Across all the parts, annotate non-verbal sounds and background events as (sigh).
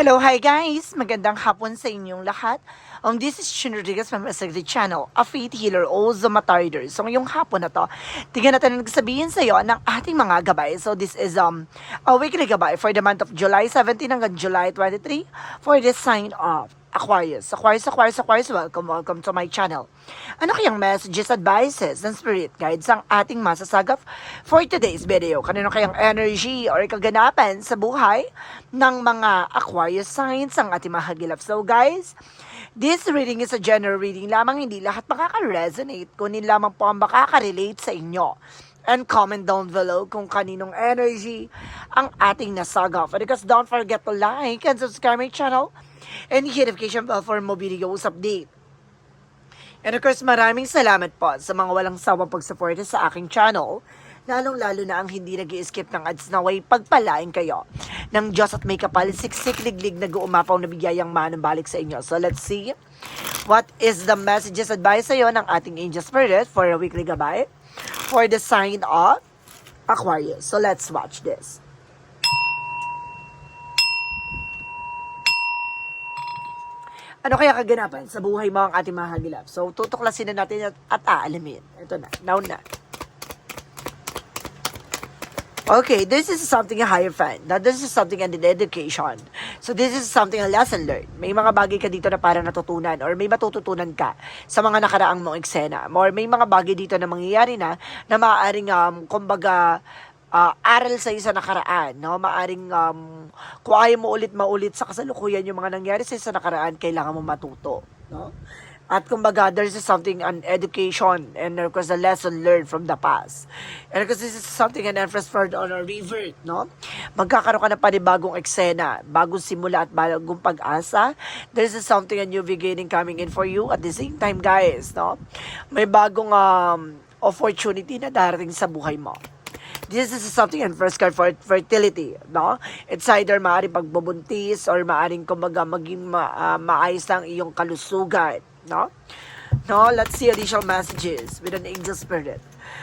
Hello, hi guys! Magandang hapon sa inyong lahat. Um, this is Shin Rodriguez from Masagdi Channel, a faith healer, also matarder. So ngayong hapon na to, tingnan natin ang sabihin sa iyo ng ating mga gabay. So this is um a weekly gabay for the month of July 17 hanggang July 23 for the sign of Aquarius. Aquarius, Aquarius, Aquarius, welcome, welcome to my channel. Ano kayang messages, advices, and spirit guides ang ating masasagap for today's video? Kanino kayang energy or kaganapan sa buhay ng mga Aquarius signs ang ating mahagilap? So guys, this reading is a general reading lamang, hindi lahat makaka-resonate, kunin lamang po ang makaka-relate sa inyo and comment down below kung kaninong energy ang ating nasagap. Because don't forget to like and subscribe my channel and notification bell for more videos update. And of course, maraming salamat po sa mga walang sawang pagsuporta sa aking channel, lalong-lalo na ang hindi nag skip ng ads na way pagpalain kayo ng Diyos at may kapal, siksik liglig na guumapaw na bigayang manang balik sa inyo. So let's see what is the messages advice sa iyo ng ating angel spirit for a weekly gabay for the sign of Aquarius. So let's watch this. Ano kaya kaganapan sa buhay ang ating mga hagilap? So, tutuklasin na natin at, at aalamin. Ito na, now na. Okay, this is something a higher fan. Now, this is something an education. So, this is something a lesson learned. May mga bagay ka dito na parang natutunan or may matututunan ka sa mga nakaraang mong eksena. Or may mga bagay dito na mangyayari na na maaaring, um, kumbaga, ah, aral sa isa nakaraan, no? Maaring um, kung ayaw mo ulit maulit sa kasalukuyan yung mga nangyari sa isa nakaraan, kailangan mo matuto, no? At kumbaga, there's something an education and of course a lesson learned from the past. And because this is something an for on a revert, no? Magkakaroon ka ng panibagong eksena, bagong simula at bagong pag-asa. There's something a new beginning coming in for you at the same time, guys, no? May bagong um, opportunity na darating sa buhay mo. This is something in first card for fertility, no? It's either maaaring pagbubuntis or maaaring kumbaga maging ma, ah, maayos ang iyong kalusugan, no? No, let's see additional messages with an angel spirit.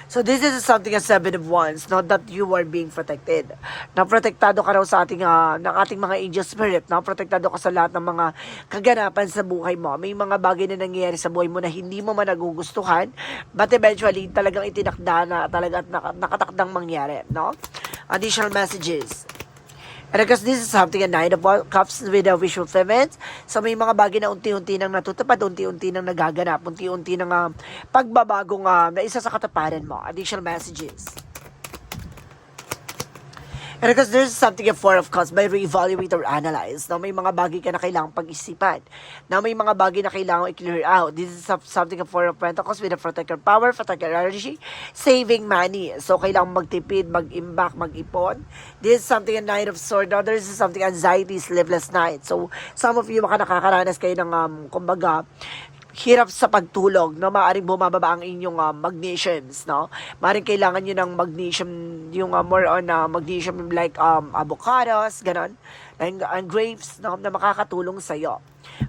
So this is something as seven of wands, no, that you are being protected. Na protektado ka raw sa ating ah, ng ating mga angel spirit, no? Protektado ka sa lahat ng mga kaganapan sa buhay mo. May mga bagay na nangyayari sa buhay mo na hindi mo man nagugustuhan, but eventually talagang itinakda na talaga at naka- nakatakdang mangyari, no? Additional messages. And because this is something a nine of cups with a visual fulfillment. So may mga bagay na unti-unti nang natutupad, unti-unti nang nagaganap, unti-unti nang uh, pagbabagong uh, na isa sa kataparan mo. Additional messages. And because there's something a four of cups by reevaluate or analyze. Now, may mga bagay ka na kailangang pag-isipan. Now, may mga bagay na kailangang i-clear out. This is some- something a four of pentacles with a protector power, protector energy, saving money. So, kailangang magtipid, mag-imbak, mag-ipon. This is something a nine of sword. Now, this is something anxiety, sleepless night. So, some of you baka nakakaranas kayo ng, um, kumbaga, hirap sa pagtulog, no? Maaring bumababa ang inyong uh, magnesiums, no? Maaring kailangan nyo ng magnesium, yung uh, more on uh, magnesium like um, avocados, ganon, and, and grapes, no? Na makakatulong sa'yo.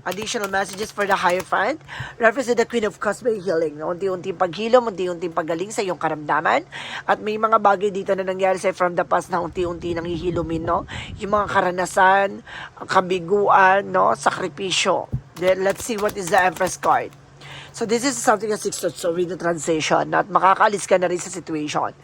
Additional messages for the higher friend. Represent the Queen of Cups by healing. No? Unti-unting paghilom, unti-unting pagaling sa iyong karamdaman. At may mga bagay dito na nangyari sa from the past na unti-unti nang hihilumin, no? Yung mga karanasan, kabiguan, no? Sakripisyo. Then, let's see what is the Empress card. So this is something a six so with the transition at makakaalis ka na rin sa situation.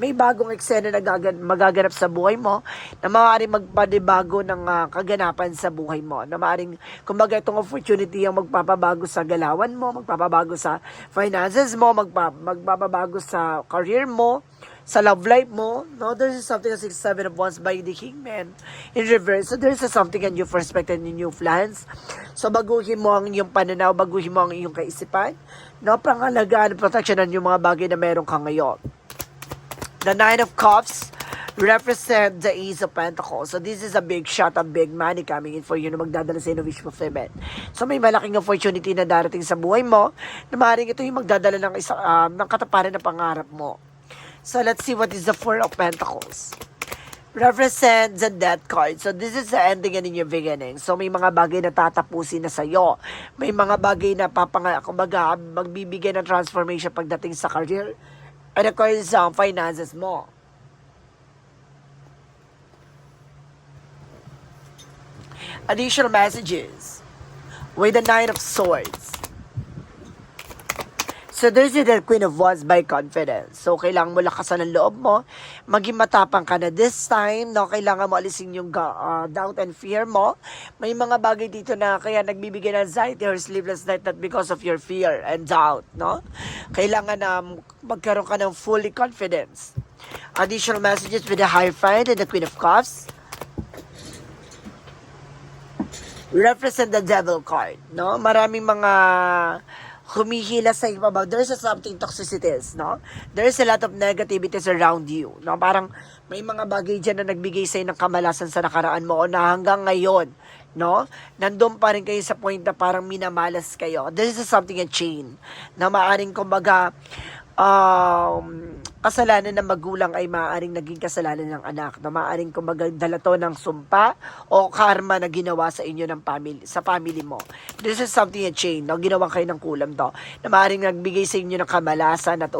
May bagong eksena na gagan- magaganap sa buhay mo na maaaring magpanibago ng ah, kaganapan sa buhay mo. Na maaaring, kumbaga itong opportunity ang magpapabago sa galawan mo, magpapabago sa finances mo, magpa, magpapabago sa career mo, sa love life mo, no, there's something as seven of wands by the Kingman in reverse. So there's a something a new perspective and new plans. So baguhin mo ang iyong pananaw, baguhin mo ang iyong kaisipan. No, pangalagaan, protection ng mga bagay na meron ka ngayon. The Nine of Cups represent the Ace of Pentacles. So this is a big shot, a big money coming in for you na magdadala sa wish fulfillment. So may malaking opportunity na darating sa buhay mo na maaaring ito yung magdadala ng, isa, um, ng kataparan na pangarap mo. So let's see what is the Four of Pentacles. Represent the death card. So this is the ending and in your beginning. So may mga bagay na tatapusin na sa'yo. May mga bagay na papanga, kumbaga, magbibigay ng transformation pagdating sa career and of course sa finances mo. Additional messages with the Nine of Swords. So there's the Queen of Wands by confidence. So kailangan mo lakasan ang loob mo, maging matapang ka na this time, no? Kailangan mo alisin yung ah, doubt and fear mo. May mga bagay dito na kaya nagbibigay ng anxiety or sleepless night not because of your fear and doubt, no? Kailangan na magkaroon ka ng fully confidence. Additional messages with the High Friend and the Queen of Cups. represent the devil card, no? Maraming mga humihila sa ibabaw. There's a something toxicities, no? There's a lot of negativities around you, no? Parang may mga bagay dyan na nagbigay sa'yo ng kamalasan sa nakaraan mo o na hanggang ngayon, no? Nandun pa rin kayo sa point na parang minamalas kayo. This is something a chain na maaring kumbaga um, kasalanan ng magulang ay maaaring naging kasalanan ng anak na maaaring kumbaga dala to ng sumpa o karma na ginawa sa inyo ng family, sa family mo. This is something a chain, no? ginawa kayo ng kulam to, na maaaring nagbigay sa inyo ng kamalasan at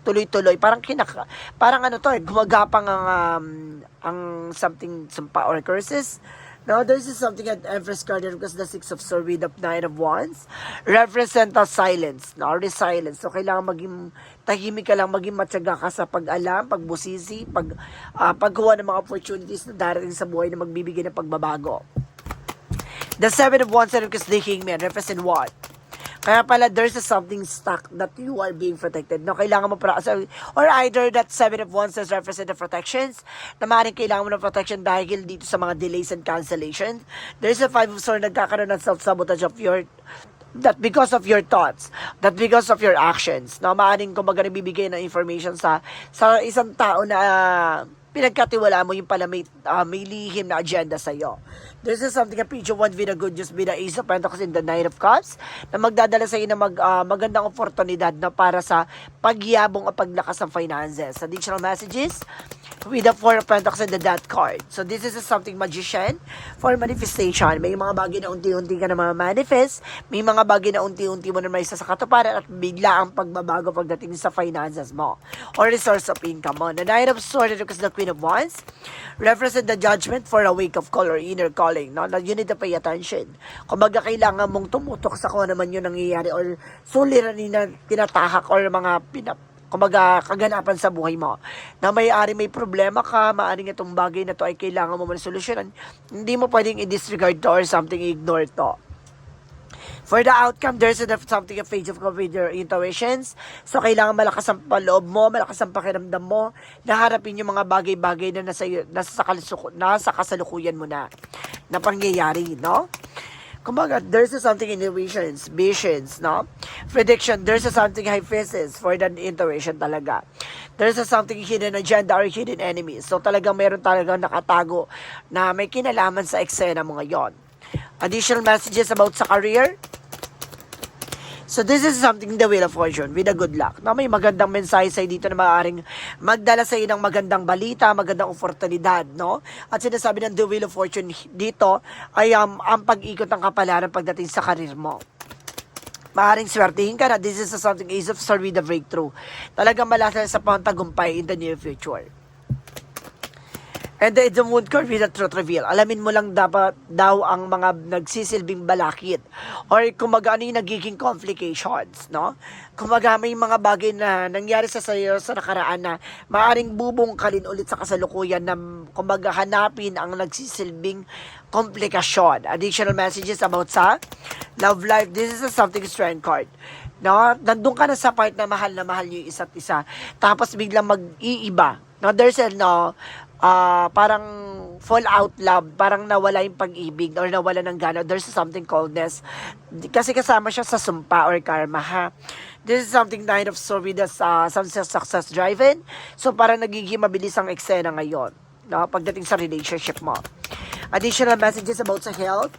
tuloy-tuloy, parang kinaka, parang ano to, eh, gumagapang ang, um, ang something, sumpa or curses, No, this is something at Empress Guardian because the Six of Swords with the Nine of Wands represent the silence, no, the silence. So, kailangan maging tahimik ka lang, maging matyaga ka sa pag-alam, pagbusisi, pag, ah, pagkuha ng mga opportunities na darating sa buhay na magbibigay ng pagbabago. The Seven of Wands and because the Hangman represent what? Kaya pala, there's a something stuck that you are being protected. No, kailangan mo para, so, or either that seven of wands does represent the protections, na maaaring kailangan mo ng protection dahil dito sa mga delays and cancellations. There's a five of swords nagkakaroon ng self-sabotage of your that because of your thoughts, that because of your actions, na maaaring kumbaga nabibigay ng information sa sa isang tao na ah, pinagkatiwala mo yung pala may, ah, may lihim na agenda sa'yo. This is something a picture one with a good news the Ace of Pentacles in the Knight of Cups na magdadala sa iyo ng mag, ah, magandang oportunidad na para sa pagyabong at paglakas ng finances. Additional messages with the Four of Pentacles and the Death card. So this is something magician for manifestation. May mga bagay na unti-unti ka na manifest, may mga bagay na unti-unti mo na may isa sa katuparan at bigla ang pagbabago pagdating sa finances mo or the source of income mo. The Knight of Swords because the Queen of Wands represent the judgment for a wake of call or inner calling. No? You need to pay attention. Kumbaga kailangan mong tumutok sa kung ano man yung nangyayari or suliranin na tinatahak or mga pinap kumbaga kaganapan sa buhay mo na may ari may problema ka maaring itong bagay na to ay kailangan mo man solusyonan hindi mo pwedeng i-disregard to or something ignore to For the outcome, there's a, something a page of with your intuitions. So, kailangan malakas ang paloob mo, malakas ang pakiramdam mo, na harapin yung mga bagay-bagay na nasa, nasa, sa kalisuko- nasa kasalukuyan mo na, na pangyayari, no? Kumbaga, there's something in intuitions, visions, no? Prediction, there's something hypothesis for the intuition talaga. There's something hidden agenda or hidden enemies. So, talagang meron talagang nakatago na may kinalaman sa eksena mo ngayon. Additional messages about sa career, So this is something the wheel of fortune with a good luck. Na may magandang mensahe sa dito na maaaring magdala sa ng magandang balita, magandang oportunidad, no? At sinasabi ng the wheel of fortune dito ay um, ang pag-ikot ng kapalaran pagdating sa karir mo. Maaring swertihin ka na this is something ace of swords with a breakthrough. Talagang malasa sa pantagumpay in the near future. And the, moon card with the truth reveal. Alamin mo lang dapat daw ang mga nagsisilbing balakid or kumaga ano yung nagiging complications, no? Kumaga may mga bagay na nangyari sa sayo sa nakaraan na maaring bubungkalin ulit sa kasalukuyan na kumaga hanapin ang nagsisilbing komplikasyon. Additional messages about sa love life. This is a something strength card. No, nandun ka na sa part na mahal na mahal yung isa't isa. Tapos biglang mag-iiba. No, there's a no, ah parang fall out love, parang nawala yung pag-ibig or nawala ng gana. There's something coldness. Kasi kasama siya sa sumpa or karma, ha? This is something nine of with us, uh, some success driven. So, parang nagiging mabilis ang eksena ngayon. No? Pagdating sa relationship mo. Additional messages about sa health.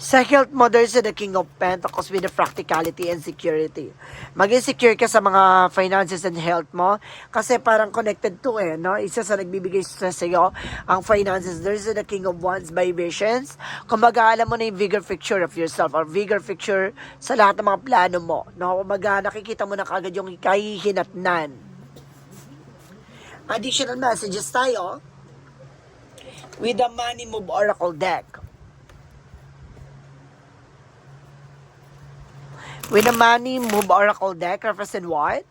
Sa health mo, there's the King of Pentacles with the practicality and security. Maging secure ka sa mga finances and health mo kasi parang connected to eh, no? Isa sa nagbibigay sa sa'yo ang finances. There's the King of Wands by visions. Kumbaga, alam mo na yung bigger picture of yourself or bigger picture sa lahat ng mga plano mo, no? Kumbaga, nakikita mo na kagad yung kahihinatnan. Additional messages tayo. with the Money Move Oracle deck. With the Money Move Oracle deck, represent what?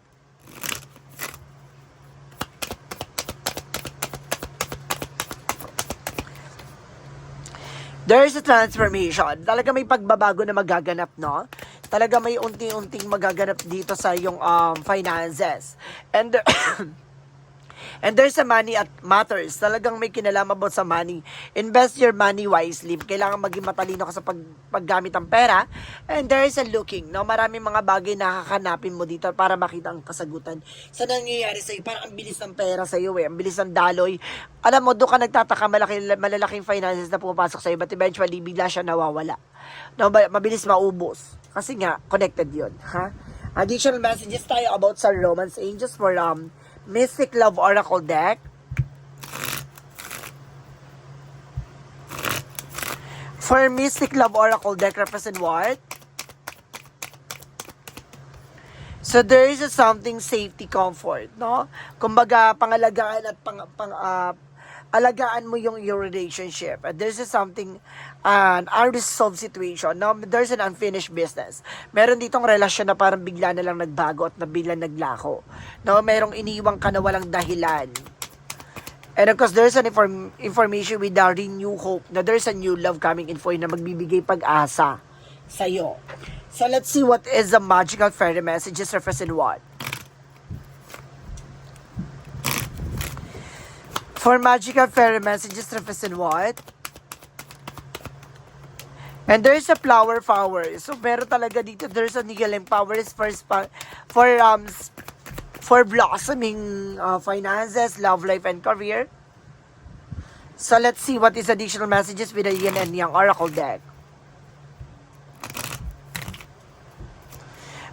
There is a transformation. Talaga may pagbabago na magaganap, no? Talaga may unti-unting magaganap dito sa yung um, finances. And (coughs) (coughs) And there's a money at matters. Talagang may kinalaman about sa money. Invest your money wisely. Kailangan maging matalino ka sa pag, paggamit ng pera. And there is a looking. No? Maraming mga bagay na hahanapin mo dito para makita ang kasagutan. Sa nangyayari sa'yo, parang ang bilis ng pera sa'yo eh. Ang bilis ng daloy. Alam mo, doon ka nagtataka malaki, malalaking finances na pumapasok sa'yo but eventually bigla siya nawawala. No, mabilis maubos. Kasi nga, connected yun. Ha? Additional messages tayo about sa Romance Angels for um, Mystic Love Oracle deck. For Mystic Love Oracle deck, represent what? So there is a something safety comfort, no? Kumbaga pangalagaan at pang, pang ah, alagaan mo yung your relationship. And there's something an unresolved situation. No, there's an unfinished business. Meron ditong relasyon na parang bigla na lang nagbago at na bigla naglako. No, merong iniwang ka na walang dahilan. And of course, there's an inform- information with the renew hope na there's a new love coming in for you na magbibigay pag-asa sa'yo. So let's see what is the magical fairy messages represent what. For magical fairy messages represent what? And there's a flower power. So meron talaga dito there's a healing power is for for um for blossoming uh, finances, love life and career. So let's see what is additional messages with the Yin and Yang Oracle deck.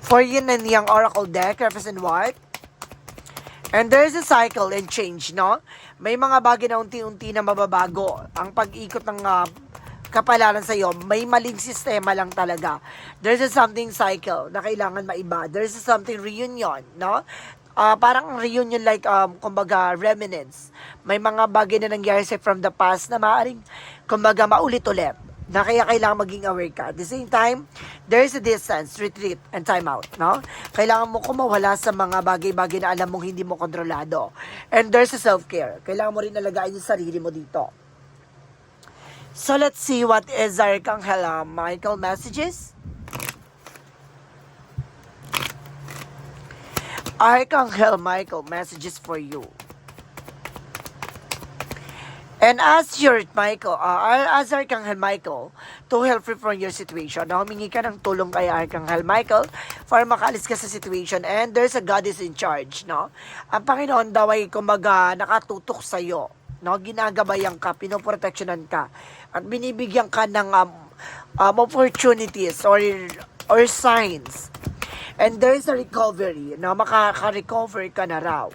For Yin and Yang Oracle deck represent what? And there's a cycle and change, no? May mga bagay na unti-unti na mababago. Ang pag-ikot ng ah, kapalaran sa iyo, may maling sistema lang talaga. There's a something cycle na kailangan maiba. There's a something reunion, no? Ah, parang reunion like, um, kumbaga, remnants. May mga bagay na nangyari sa from the past na maaaring, kumbaga, maulit-ulit na kaya kailangan maging aware ka. At the same time, there is a distance, retreat, and time out, no? Kailangan mo kumawala sa mga bagay-bagay na alam mong hindi mo kontrolado. And there's a self-care. Kailangan mo rin nalagaan yung sarili mo dito. So let's see what is Arcangel uh, Michael messages. Archangel Michael messages for you. And as your Michael, uh, as Archangel Michael, to help you from your situation, na humingi ka ng tulong kay Archangel Michael para makaalis ka sa situation and there's a God is in charge, no? Ang Panginoon daw ay kumaga nakatutok sa iyo, no? Ginagabayan ka, pinoproteksyonan ka, at binibigyan ka ng um, um, opportunities or or signs. And there's a recovery, na makaka-recover ka na raw.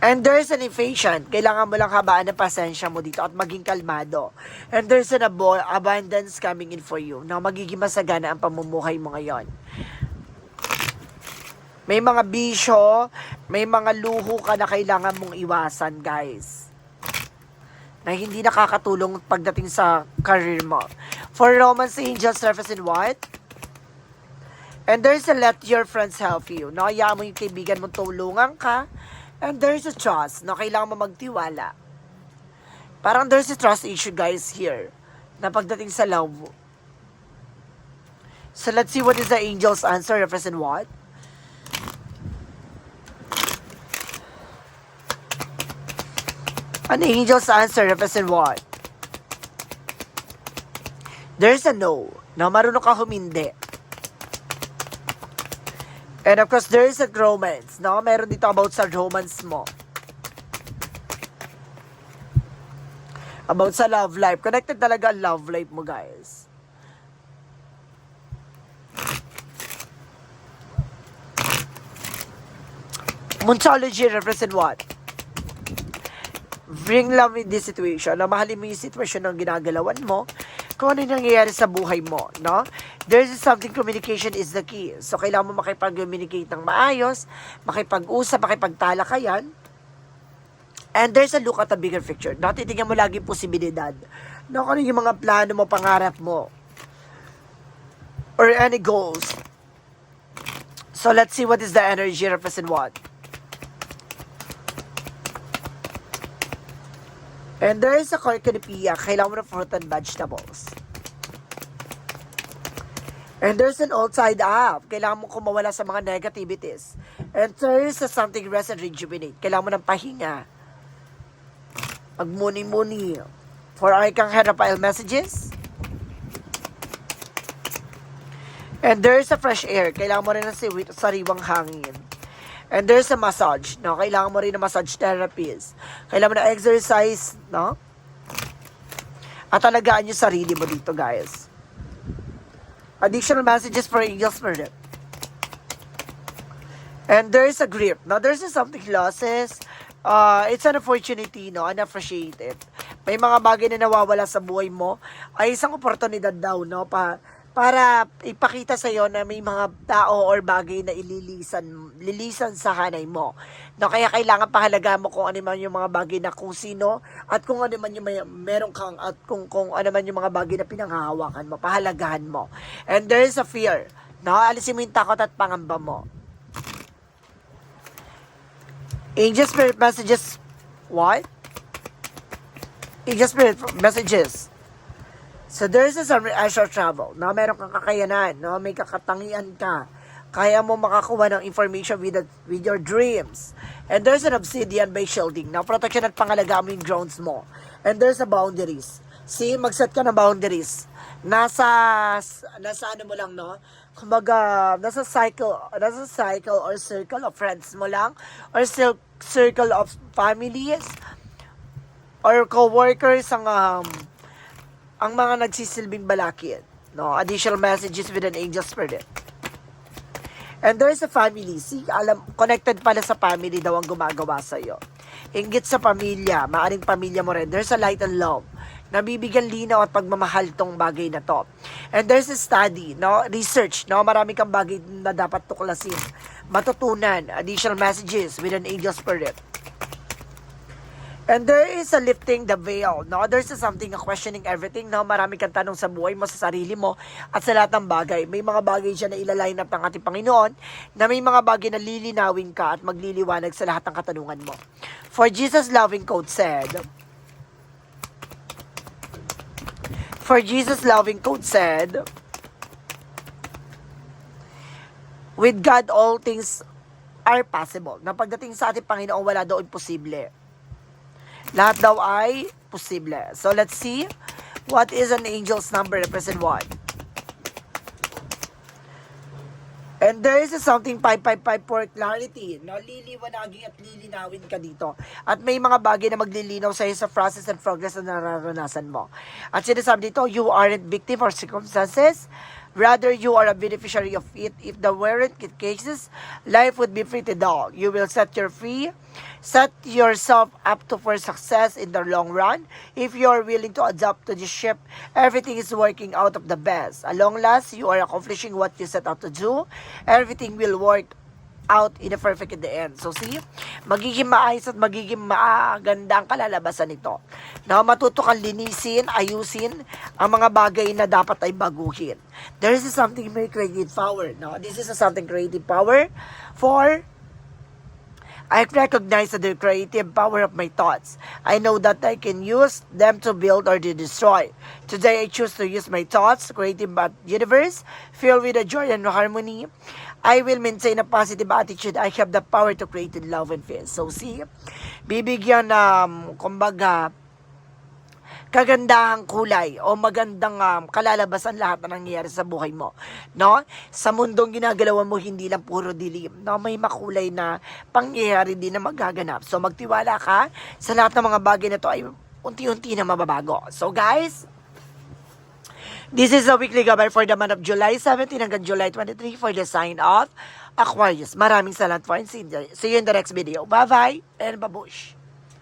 And there's an invasion. Kailangan mo lang habaan ng pasensya mo dito at maging kalmado. And there's an abo- abundance coming in for you na magiging masagana ang pamumuhay mo ngayon. May mga bisyo, may mga luho ka na kailangan mong iwasan, guys. Na hindi nakakatulong pagdating sa career mo. For Romance Angels, surface in what? And there's a let your friends help you. No, hayaan mo yung kaibigan mo tulungan ka. And there's a trust na kailangan mo magtiwala. Parang there's a trust issue guys here na pagdating sa love. So let's see what is the angel's answer represent what? An angel's answer represent what? There's a no. Na marunong ka humindi. And of course, there is a romance, no? Meron dito about sa romance mo. About sa love life. Connected talaga ang love life mo, guys. Munchology represent what? Bring love in this situation. Na mahalin mo yung sitwasyon ng ginagalawan mo. Kung ano nangyayari sa buhay mo, no? There's something communication is the key. So, kailangan mo makipag-communicate ng maayos, makipag-usap, makipagtalakayan. And there's a look at the bigger picture. No, titignan mo lagi posibilidad. No, kung ano yung mga plano mo, pangarap mo. Or any goals. So let's see what is the energy represent what. And there is a corcanipia. Kailangan mo ng fruit and vegetables. And there's an old side up. Kailangan mo kumawala sa mga negativities. And there is a something rest and rejuvenate. Kailangan mo ng pahinga. Magmuni-muni. For Arcangel messages. And there's a fresh air. Kailangan mo rin ng sariwang hangin. And there's a massage. No? Kailangan mo rin ng massage therapist. Kailangan mo ng exercise. No? At alagaan yung sarili mo dito, guys. Additional messages for Angel Spirit. And there's a grip. Now, there's something losses. Uh, it's an opportunity, no? Unappreciated. May mga bagay na nawawala sa buhay mo. Ay isang oportunidad daw, no? Pa, para ipakita sa iyo na may mga tao or bagay na ililisan lilisan sa hanay mo. No, kaya kailangan pahalaga mo kung ano man yung mga bagay na kung sino at kung ano man yung may, meron kang at kung kung ano man yung mga bagay na pinanghahawakan mo, pahalagahan mo. And there is a fear. No, alisin mo yung takot at pangamba mo. Angel Spirit messages, what? Angel Spirit messages. So there's a some astral travel. No, meron kang kakayanan, no? May kakatangian ka. Kaya mo makakuha ng information with, the, with your dreams. And there's an obsidian by shielding. Now, protection at pangalagaan mo yung drones mo. And there's a boundaries. See, mag-set ka ng boundaries. Nasa, nasa ano mo lang, no? Kumbaga, nasa cycle, nasa cycle or circle of friends mo lang, or cir- circle of families, or co-workers ang, um, ang mga nagsisilbing balakid. No? Additional messages with an angel spirit. And there is a family. See, alam, connected pala sa family daw ang gumagawa sa iyo. Inggit sa pamilya, maaring pamilya mo rin. There's a light and love. Nabibigyan linaw at pagmamahal tong bagay na to. And there's a study, no? Research, no? Marami kang bagay na dapat tuklasin. Matutunan. Additional messages with an angel spirit. And there is a lifting the veil, no? There's a something, a questioning everything, no? Marami kang tanong sa buhay mo, sa sarili mo, at sa lahat ng bagay. May mga bagay dyan na ilaline up ng ating Panginoon, na may mga bagay na lilinawin ka at magliliwanag sa lahat ng katanungan mo. For Jesus' loving code said, For Jesus' loving code said, With God, all things are possible. Na pagdating sa ating Panginoon, wala daw imposible. Lahat daw ay posible. So let's see what is an angel's number represent what. And there is a something 555 for clarity. No, liliwanagin at lilinawin ka dito. At may mga bagay na maglilinaw sa'yo sa process and progress na nararanasan mo. At sinasabi dito, you aren't victim or circumstances. Rather, you are a beneficiary of it. If the weren't cases, life would be pretty dull. You will set your free, set yourself up to for success in the long run. If you are willing to adapt to the ship, everything is working out of the best. At long last, you are accomplishing what you set out to do. Everything will work out in a perfect in the end. So see, magiging maayos at magiging maganda ang kalalabasan nito. Na matuto kang linisin, ayusin ang mga bagay na dapat ay baguhin. There is something may creative power. No? This is a something creative power for I recognize the creative power of my thoughts. I know that I can use them to build or to destroy. Today, I choose to use my thoughts, creative but universe, filled with a joy and harmony. I will maintain a positive attitude. I have the power to create love and peace. So, see, bibigyan ng, um, kumbaga, kagandahang kulay o magandang um, kalalabasan lahat na nangyayari sa buhay mo. No? Sa mundong ginagalawan mo, hindi lang puro dilim. No? May makulay na pangyayari din na magaganap. So, magtiwala ka sa lahat ng mga bagay na to ay unti-unti na mababago. So, guys, This is a weekly gabay for the month of July 17 hanggang July 23 for the sign of Aquarius. Maraming salamat for and see you in the next video. Bye-bye and babush!